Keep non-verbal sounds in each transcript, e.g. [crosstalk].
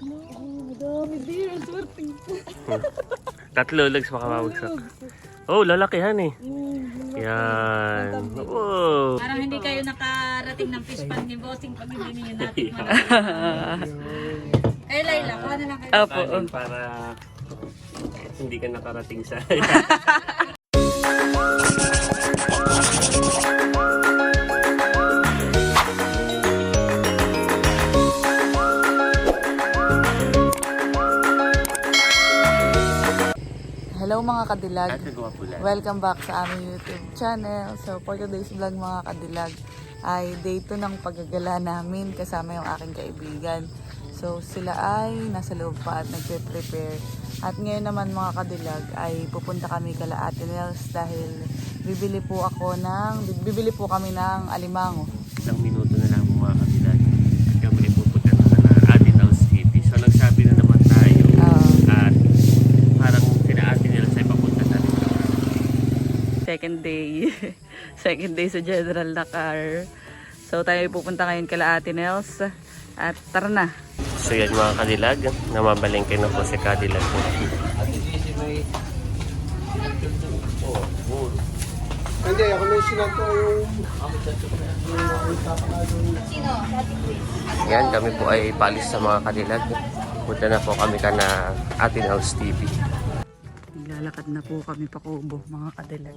Madami deer. Ang swerte. Tatlo legs makawawagsak. Oh, lalakihan eh. Yan. Oh. Parang hindi kayo nakarating ng fish pan ni Bossing pag hindi niyo natin [laughs] Eh, Layla, kuha na lang kayo. Opo. Para hindi ka nakarating sa... [laughs] mga kadilag. Welcome back sa aming YouTube channel. So for today's vlog mga kadilag ay day 2 ng paggagala namin kasama yung aking kaibigan. So sila ay nasa loob pa at nagpe-prepare. At ngayon naman mga kadilag ay pupunta kami kala Ate Nels dahil bibili po ako ng bibili po kami ng alimango. Isang minuto na lang mga kabilan. At kami ay pupunta na na Atenal City. So nagsabi na naman tayo. Ah. At parang sina Atenal sa papunta na rin. Second day. [laughs] second day sa General na car. So tayo ay pupunta ngayon kala Ate Nels. At tara na. So yan mga kadilag. Namabalengke na po si kadilag. Hindi, ako na yung sinato yung... Yan, kami po ay palis sa mga kadilag. Punta na po kami ka na Atenals TV. Naglalakad na po kami pa kubo, mga kadilag.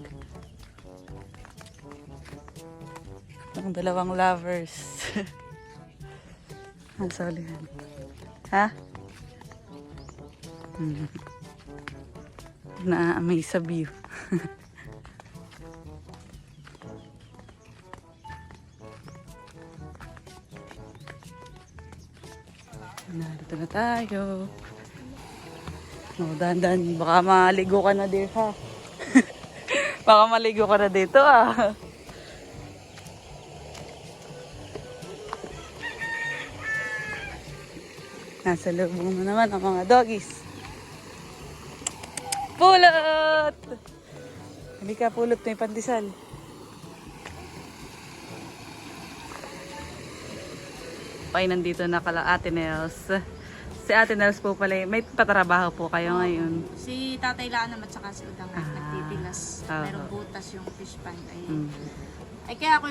Ang dalawang lovers. [laughs] Ang solihan. Ha? [laughs] Hmm. Na-amaze sa. [laughs] Narito na tayo. Oh, dandan, baka maligo ka na dito ha. [laughs] baka maligo ka na dito ah. Nasa loob mo naman ang mga doggies. Pulot! Halika, pulot na yung pandesal. Okay, nandito na kala Ate Nels. Si Ate Nels po pala, may patrabaho po kayo ngayon. Si Tatay Lanam at saka si Udang Ah. nagtitilas. Ah. Merong butas yung fish pan. Ay, Mm. ay kaya ako,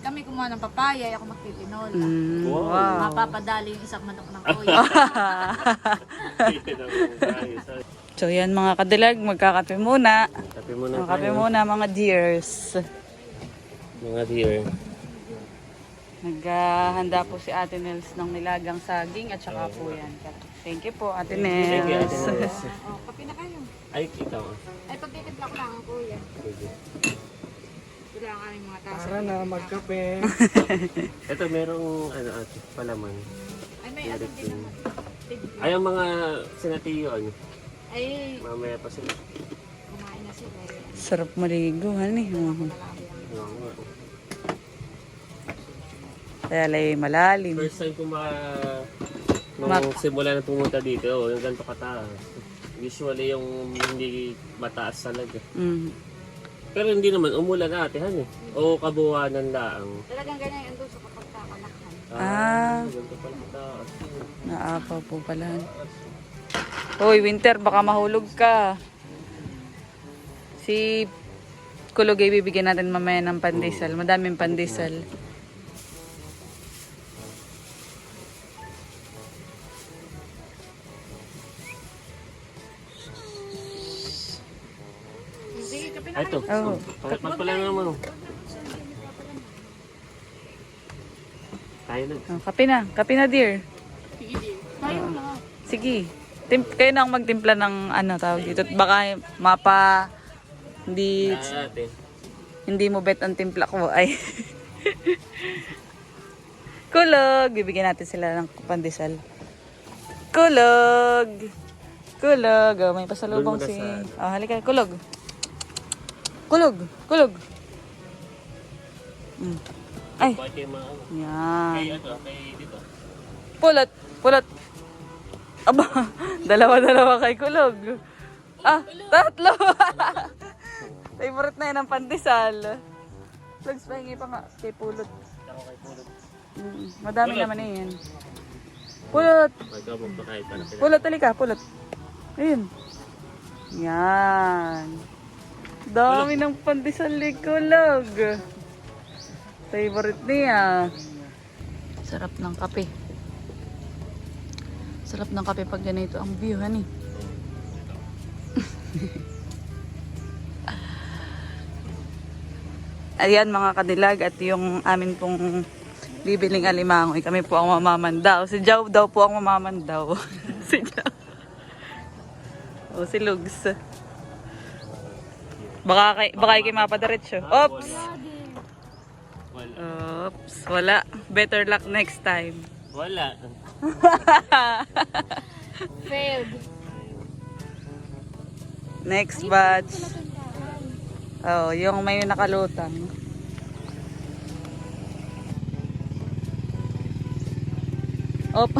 kami kumuha ng papaya, ay ako magtitinola. Mm, Wow. wow. Mapapadali yung isang manok ng [laughs] kuya. [laughs] So yan mga kadilag, magkakape muna. Kape muna Magkakape tayo. muna mga dears. Mga dear. Naghahanda po si Ate Nels ng nilagang saging at saka po yan. Thank you po Ate Thank you, Nels. Ate Nels. [laughs] oh, kape na kayo. Ay, ikaw. ah. Ay, pagtitimpla ko lang ang kuya. Pwede. Wala aming mga tasa. Para na magkape. [laughs] Ito, merong ano ate, palaman. Ay, may ano din naman. Ay, ang mga sinatiyo, ano, Ay, mamaya pa sila. kumain na sila. Sarap maligo, honey. Oo nga. Kaya lay malalim. First time ko ma... Nung Mat- simula na pumunta dito, oh, yung ganito kataas. Usually yung hindi mataas talaga. Mm. Pero hindi naman, umulan ate, han eh. O kabuwanan laang. Talagang ganyan yung doon sa kapag kakalakhan. Ah. Ganito pala kataas. Naapaw po pala. Hoy, winter, baka mahulog ka. Si Kulog ay bibigyan natin mamaya ng pandesal. Madaming pandesal. Ay, ito. Oh. Pakatmat pala naman. oh. Tayo na. Oh, kape na. Kape na, dear. Tayo na. Sige. Tim kayo na ang magtimpla ng ano tawag dito. Baka mapa hindi ate. hindi mo bet ang timpla ko ay. Kulog. Bibigyan natin sila ng pandesal. Kulog. Kulog. Oh, may pasalubong Doon si... Oh, halika. Kulog. Kulog. Kulog. Mm. Ay. Ano? Yan. Kay ano, kay dito. Pulot, pulot. Aba, [laughs] dalawa-dalawa kay kulog. Ah, tatlo. [laughs] Favorite na yun ang pandesal. Plugs, pahingi pa nga kay pulot. Ako kay Pulot. Mm, madami naman eh yan. Pulot. Pulot, talika, pulot. Ayun. Yan. Dami ng pandesal likulog. Favorite niya. Sarap ng kape. Sarap ng kape pag ganito ang view, honey. [laughs] Ayan mga kadilag at yung amin pong bibiling alimangoy. Kami po ang mamamandaw. Si Jow daw po ang mamamandaw. [laughs] si Jow. O si Lugs. Baka kay, baka kay mapadiretso. Oops! Oops. Wala. Better luck next time. Wala. [laughs] Failed. Next batch. Oh, yung may nakalutang. Op.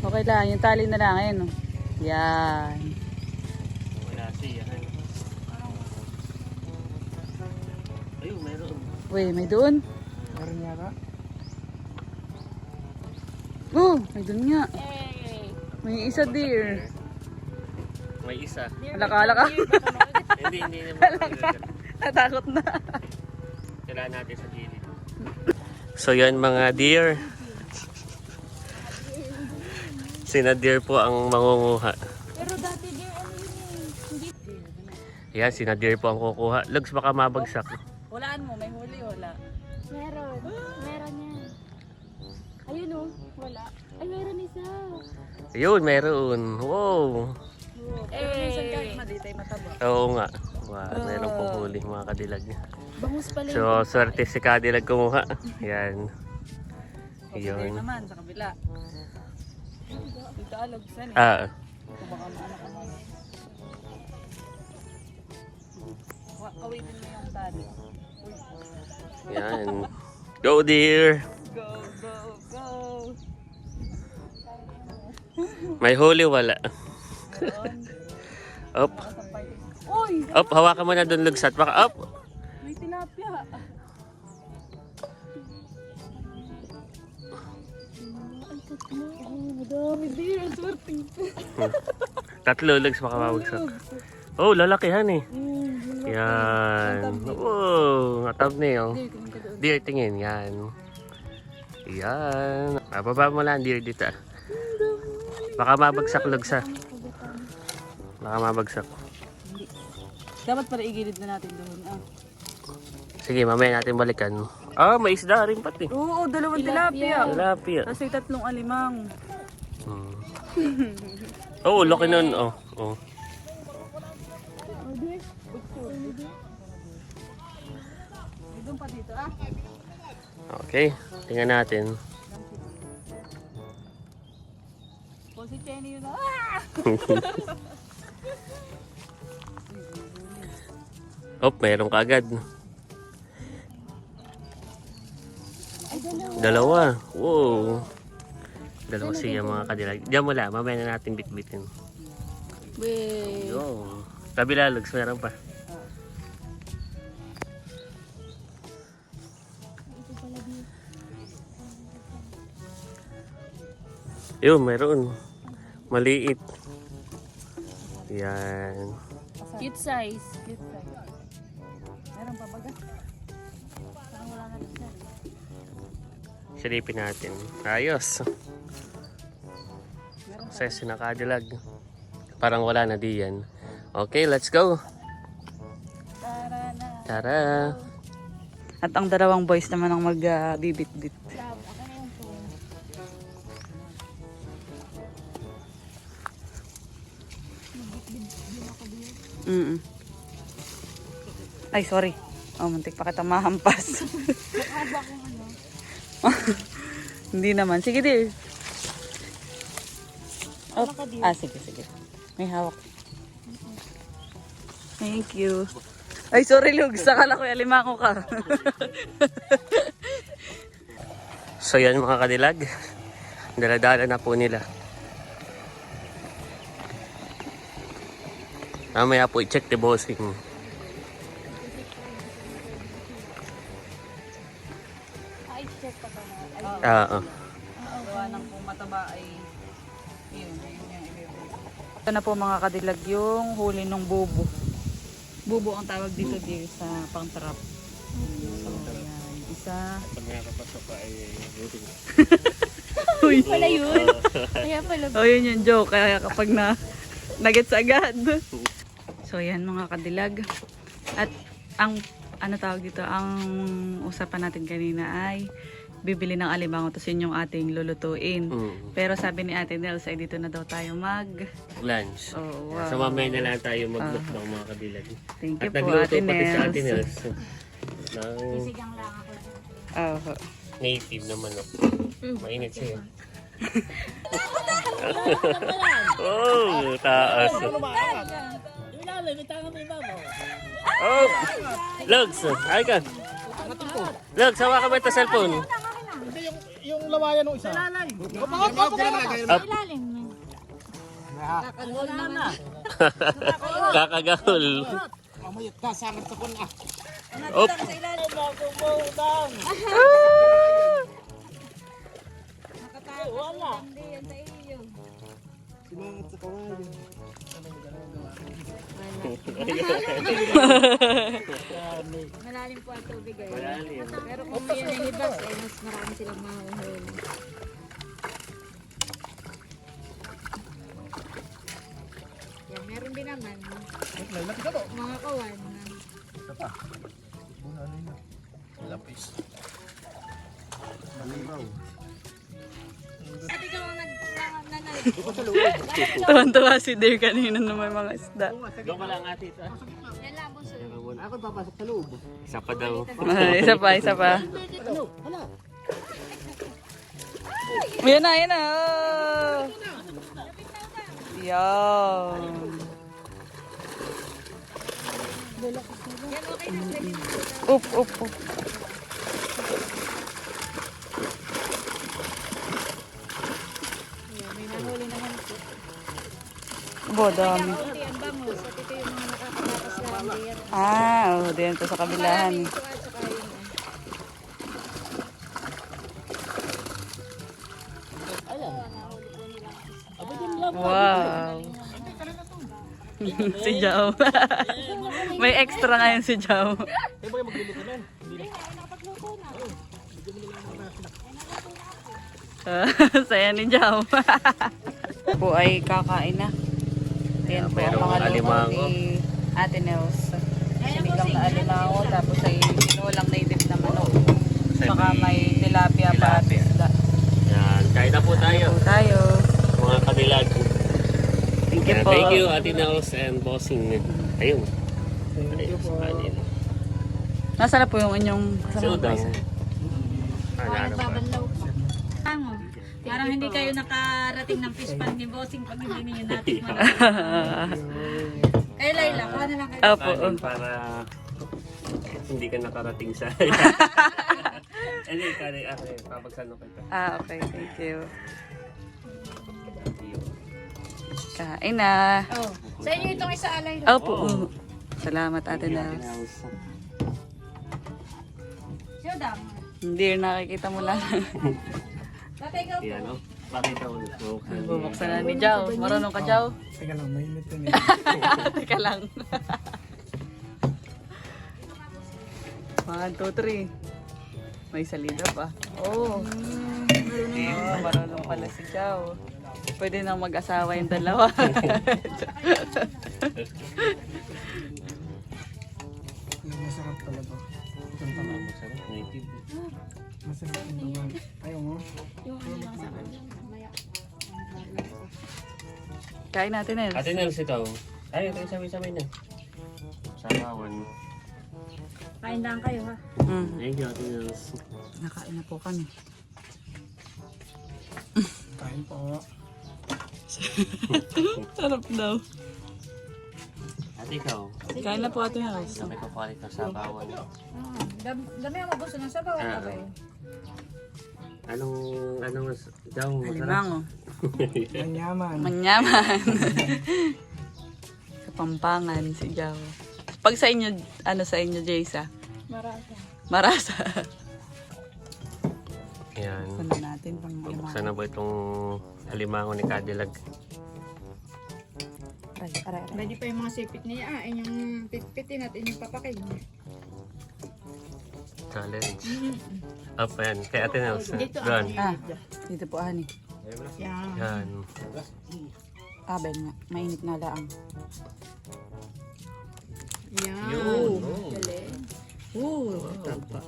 Okay lang. Yung tali na lang. Ayun. oh. Yan. Wala siya. Ayun, meron. Uy, may doon. Meron yata. Oh, may doon nga. May isa deer. May isa. Alaka-alaka. hindi, hindi naman. Natakot na. Kailangan natin sa gilid. So yan mga deer. Sina deer po ang mangunguha. Pero dati dear, ano yun eh. Hindi. Yan, sina deer po ang kukuha. Lugs baka mabagsak. Walaan mo, may huli, wala. Meron. Meron yan. Ayun oh. Wala. Ay, meron isa. Ayun, meron. Wow. Eh. Oo nga. Wow, meron pong huli mga kadilag. Bangus pala So, swerte si Kadilag kumuha. Yan. Deer Yun. naman, sa kabila. Dito alog, saan eh. Ah, Kawitin mo yung tali. yan. Go deer. Go, go, go. May huli wala. Up. Up, hawakan mo na doon lugsat. Baka up. may tilapia. [laughs] Oh, madami dear. Ang swerte. Tatlo lugs baka mabagsak. Oh, lalakihan eh. Yan. Wow, natab na yun. Deer, tingin. Yan. Yan. Ah, baba mo lang deer dito. ah. Baka mabagsak lugsa. Baka mabagsak. Dapat pala igilid na natin doon. Ah. Sige, mamaya natin balikan. Ah, may isda rin pati. Oo, dalawang tilapia. Tilapia. Tapos may tatlong alimang. [laughs] Hmm. Oh, laki nun. Oh, oh. Ah. Okay, tingnan natin. O si Chenny yun ah. [laughs] Oh, meron ka agad. Dalawa. Wow. Dalawa siya mga kadilag. Diyan mo lang, mamaya na natin bitbitin. Wait. Yo. Kabila lugs, meron pa. Yun, meron. Maliit. Yan. Cute size. Cute size. Meron pa baga? Parang wala na rin siya. Silipin natin. Ayos. Sa sinakadilag. Parang wala na diyan. Okay, let's go. Tara na. Tara. At ang dalawang boys naman ang magbibit-bit. Na yung phone. Mm Ay, sorry. Oh, muntik pa kita mahampas. Ano. [laughs] Hindi naman. Sige, dear. Oh. Dear. Ah, sige, sige. May hawak. Thank you. Ay, sorry, Lug. Sakala ko alimango ka. [laughs] So yan mga kadilag. Daladala na po nila. Mamaya po i-check the bossing. Ah, ah. Gawa ng kung mataba ay yun, yun yung ibibigay. Ito na po mga kadilag yung huli ng bubo. Bubo ang tawag dito di sa pang-trap. So, ayan. Isa. Pag nakapasok ka ay buting. Uy. pala yun. Kaya pala. Oh, yun yung joke. Kaya kapag na nagets agad. [laughs] So, yan mga kadilag. At ang ano tawag dito, ang usapan natin kanina ay bibili ng alimango tapos yun yung ating lulutuin. Mm. Pero sabi ni Ate Nels ay dito na daw tayo mag... Lunch. Oh, So wow. mamaya na lang tayo mag-look ng mga kabilag. Thank At you po, nagluto Ate pati sa Ate Nels. Nels. [laughs] Ng lang ako. Oh. native na manok. Mainit siya. [laughs] oh, taas. Oh, Lugs, ay ka. Lugs, hawa ka ba ito cellphone? Yung lawayan ng isa. Up. Ilalim mo. Kakagahol. Mamaya kasangit sa kun ah. Op. Hindi yan sa iyo. Simangat sa kawayan. Malalim po ang tubig eh. Malalim. Pero kung yan ay libas, eh, mas marami silang mahuhuli. Yan, meron din naman. Mga kawan. Lapis. Sabi ka mga nanay. [laughs] Tuwan-tuwa si Dear kanina na may mga isda. Doon ka lang ate ito. Papasok sa loob. Isa pa daw. [laughs] Isa pa, isa pa. Yan na, yan na. Oh. Yan. Yan na. Na po. Up, up, up. Yan. Bo, dami. Kunti ang bangus. At ito yung mga nakakatakas lang din. Ah, oh, din to sa kabilahan. Yun. Wow. [laughs] si Jao. [laughs] May extra ngayon si Jao. Ah, [laughs] Saya ni Jao. po ay kakain na. Ayan po ang mga luto ni Ate Nels. Sinigang na alimango, tapos ay sinulang native na manok. Saka may tilapia pa at isda. Yan, kain na po tayo. Po tayo. Mga kabilag. Thank you Yan, po. Thank you Ate Nels and Bossing. Ayun. Thank you po. Nasaan na po yung inyong Si Udang. isa? Ano pa? Pa. Tango. Parang hindi kayo nakarating ng fish pan ni Bossing pag hindi ninyo natin [laughs] [laughs] Eh, Layla, kuha na lang kayo. Opo. Kanin para hindi ka nakarating sa... Ano yung kanin? Ah, eh, papagsano kita. Ah, okay. Thank you. Kain na. Oh, sa inyo itong isa alay. Opo. Salamat Ate Nels. Nels. Siyodang. Hindi, nakikita mo lang. [laughs] Tatay ka Yan, oh. Pakita. Bubuksan niya. Bubuksan na ni Jao. Marunong ka, Jao? Teka lang, mainit yun eh. [laughs] Teka lang. One, two, three. May salida pa. Oh. Oh, marunong pala si Jao. Pwede nang mag-asawa yung dalawa. [laughs] Masarap talaga. Masarap, native. Masarap yung bawang. Ayaw mo? Kain natin, Els. Ate Nels ito. Ay, ito yung sabay-sabay na. Sabawan. Kain lang kayo ha. Mm. Thank you, Ate Nels. Nakain na po kami. Kain po. [laughs] Sarap daw. Ate ikaw, Kain na po ate Els. may kapalit na sabawan. Ah, dam- dami ang magusto ng sabaw. Ah, Ano ba yun? Anong, anong, daw, masarap? Alimango. [laughs] Manyaman. Manyaman. [laughs] Kapampangan si Jao. Pag sa inyo, ano sa inyo, Jaysa? Marasa. Marasa. Yan. Buksan na natin pang Buksan na ba itong alimango ni Cadillac? Aray, aray, aray. Pwede pa yung mga sipit niya. Ah, yung pitpitin at yung papakin. Challenge. Up yan. Kay Ate Nels. Dito, Doon. Ah, dito po ani. Yan. Yan. Ah, ben nga. Mainit na laang. Yan. Yun. Oo, taba.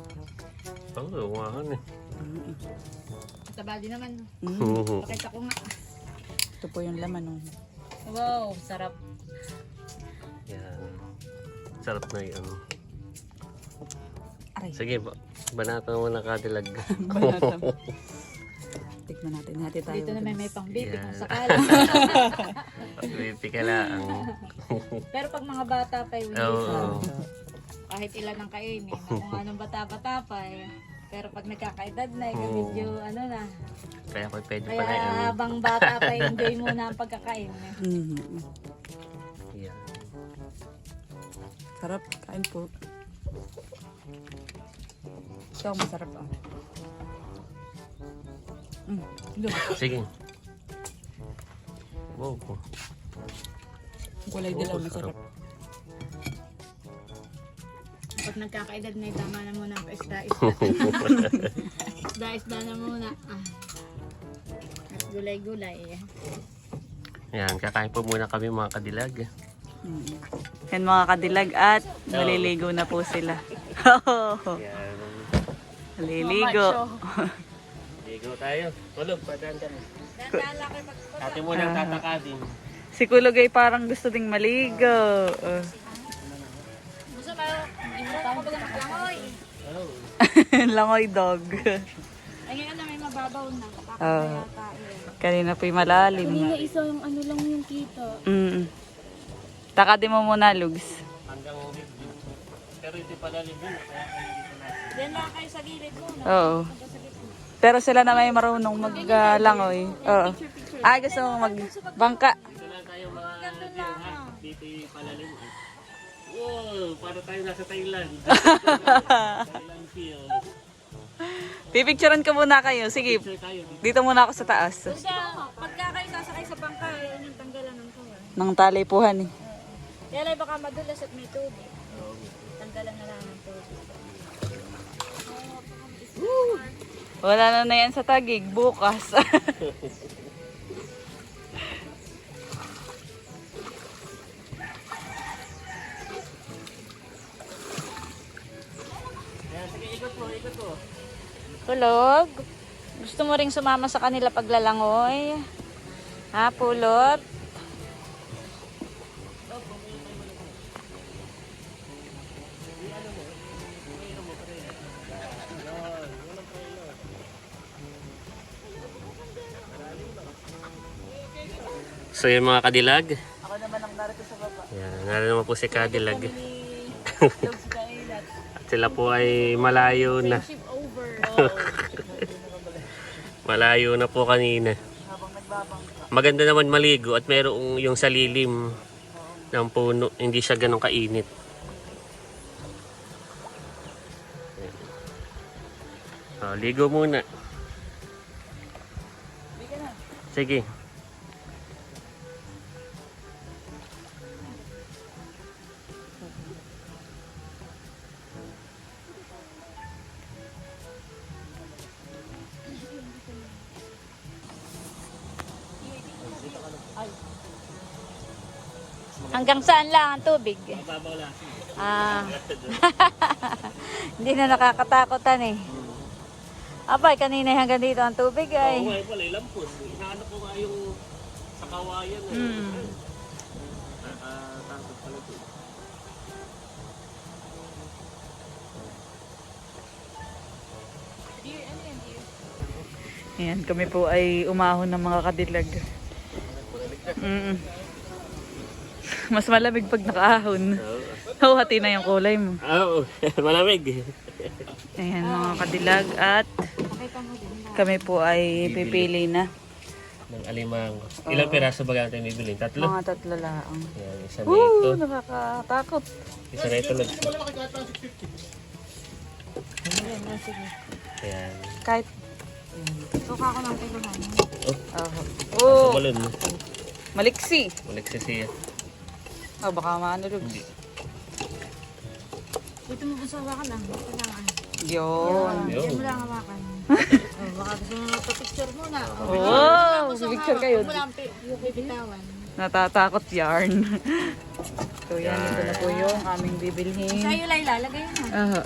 Oh, lumahan eh. Taba din naman. Mm. Pakita ko nga. Ito po yung laman. Oh. Wow, sarap. Yan. Sarap na yun. Aray, Sige, ba banatan mo na Cadillac. [laughs] banatan. Tikman natin. Hati tayo. Dito naman may pang baby Yan. kung sakala. [laughs] Pipi ka lang. [laughs] Pero pag mga bata pa yung Oo. kahit ilan ang kainin, kung anong bata-bata pa eh. Pero pag nagkakaedad na, eh, medyo ano na. Kaya ko pwede Kaya pala yun. habang bata pa, [laughs] enjoy muna ang pagkakain. eh. Mhm. Yan. Sarap. Kain po. Ito masarap ah. Mm. Look, Sige. Wow. kulay dilaw masarap. Pag nagkakaedad na, tama na muna ang isda-isda. Isda-isda [laughs] na muna. Ah. At gulay-gulay. eh. Yan, kakain po muna kami mga kadilag. Mm. Yan mga kadilag at maliligo na po sila. [laughs] Yan. Maliligo. Ligo tayo. Dandaan lang kayo pag Ate mo nang tatakadin. Si Kulugay parang gusto ding maligo. Uh. [laughs] langoy? Dog. Ay ngayon na may mababaw na. Ah. eh. Kanina po'y malalim. Kanina isa yung ano lang yung kita. Mm. Takadi mo muna, Lugs. Hanggang. Pero ito pala libdin. Kaya kayo dito na. Diyan lang kayo sa gilid muna. Oo. Pero sila na may marunong maglangoy. Oo. Ay, gusto mong magbangka. Dito lang tayo mga. Dito yung palalim. Wow, para tayo nasa Thailand. [laughs] Thailand feel. Pipicturean ka muna kayo. Sige, Picture tayo. dito muna ako sa taas. Kaya pagka kayo sasakay sa bangka, yun yung tanggalan ng tuwa. Nang talipuhan eh. Kaya lang baka madulas at may tubig. Tanggalan na lang ng tubig. Wala na na yan sa tagig. Bukas. [laughs] Tulog? Gusto mo ring sumama sa kanila paglalangoy? Ha, pulot? So yung mga kadilag. ako naman ang narito sa baba. Yan, naroon naman po si Cadillac. [laughs] Sila po ay malayo na. [laughs] malayo na po kanina. Maganda naman maligo at merong yung sa lilim ng puno. Hindi siya ganun kainit. So, ligo muna. Sige. Hanggang saan lang ang tubig? Ah. [laughs] Hindi na nakakatakotan eh. Abay, kanina hanggang dito ang tubig ay. Oo, ay pala, ilampos. Inaano ko nga yung sa kawayan. Eh. Mm. Nakakatakot pala ito. Ayan, kami po ay umahon ng mga kadilag. Mm. Mas malamig pag nakaahon. Oh, hati na yung kulay mo. Oo, [laughs] malamig. Ayan mga kadilag at kami po ay pipili na. Ng alimango. Ilang piraso ba natin bibili? Tatlo? Mga tatlo lang. Yan, isa na ito. Woo! Nakakatakot. Isa na ito. Lods. Ayan. Kahit Suka ko ng kiluhan. Oh, Oh, balon. maliksi. Maliksi siya. Oh, baka maano Lubs. Hindi. Dito mo gusto hawakan lang. Kailangan. Yun. Yun. Diyan mo lang hawakan. oh, baka gusto mo magpa-picture muna. Oh, Wow, picture kayo. Huwag mo lang yung bibitawan. Natatakot yarn. [laughs] so yan, ito na po yung aming bibilhin. Sa'yo, Laila, lagay mo. Aha.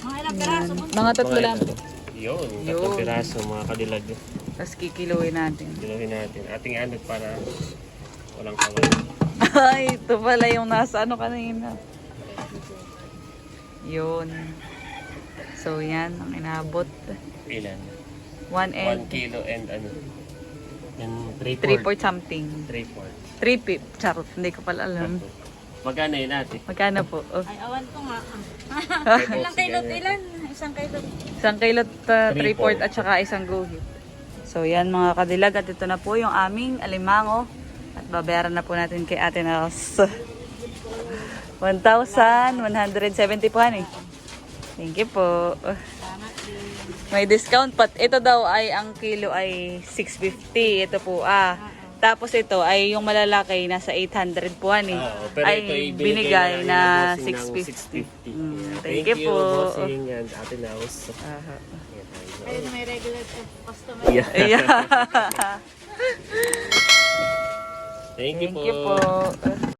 Mga ilang piraso. Mga tatlo lang. Yun, tatlong piraso mga kadilag. Tapos kikiluin natin. Diluhin natin. Ating anot para walang kawal. Ay, ito pala yung nasa ano kanina. Yun. So yan, ang inabot. Ilan? 1 1 and kilo and ano? Yan, 3 3 point something. 3 port. 3 pip. Charot, hindi ko pala alam. Magkano yun natin? Magkano po? Oh. Ay, awan ko nga. [laughs] Ilang kailot ilan? Isang kailot. Isang kilot, uh, Three 3 port at saka isang guhit. So yan mga kadilag at ito na po yung aming alimango. At babayaran na po natin kay Ate Nels. [laughs] 1,170 po eh. Thank you po. May discount pat. Ito daw ay ang kilo ay 650. Ito po ah. Tapos ito ay yung malalaki nasa 800 po ani. Oo, pero ay ito ay binigay na bossing ng 650. Mm, Thank, thank you po. bossing and ate Naus. Aha. Kayo na may regular customer. Yeah. Yeah. [laughs] [laughs] Thank you Thank po. you po.